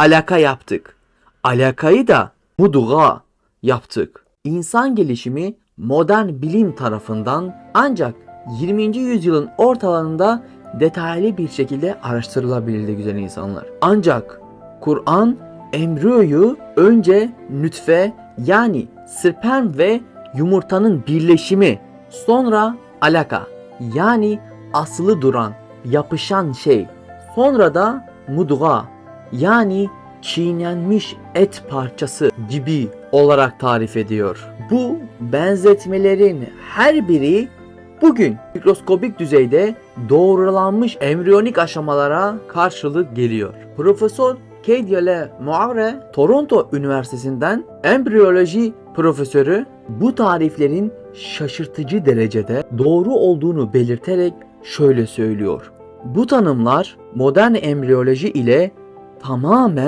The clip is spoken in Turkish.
alaka yaptık. Alakayı da muduga yaptık. İnsan gelişimi modern bilim tarafından ancak 20. yüzyılın ortalarında detaylı bir şekilde araştırılabildi güzel insanlar. Ancak Kur'an embriyoyu önce nütfe yani sperm ve yumurtanın birleşimi sonra alaka yani asılı duran yapışan şey sonra da mudga yani çiğnenmiş et parçası gibi olarak tarif ediyor. Bu benzetmelerin her biri bugün mikroskobik düzeyde doğrulanmış embriyonik aşamalara karşılık geliyor. Profesör Kediale Muavre Toronto Üniversitesi'nden embriyoloji profesörü bu tariflerin şaşırtıcı derecede doğru olduğunu belirterek şöyle söylüyor. Bu tanımlar modern embriyoloji ile tamamen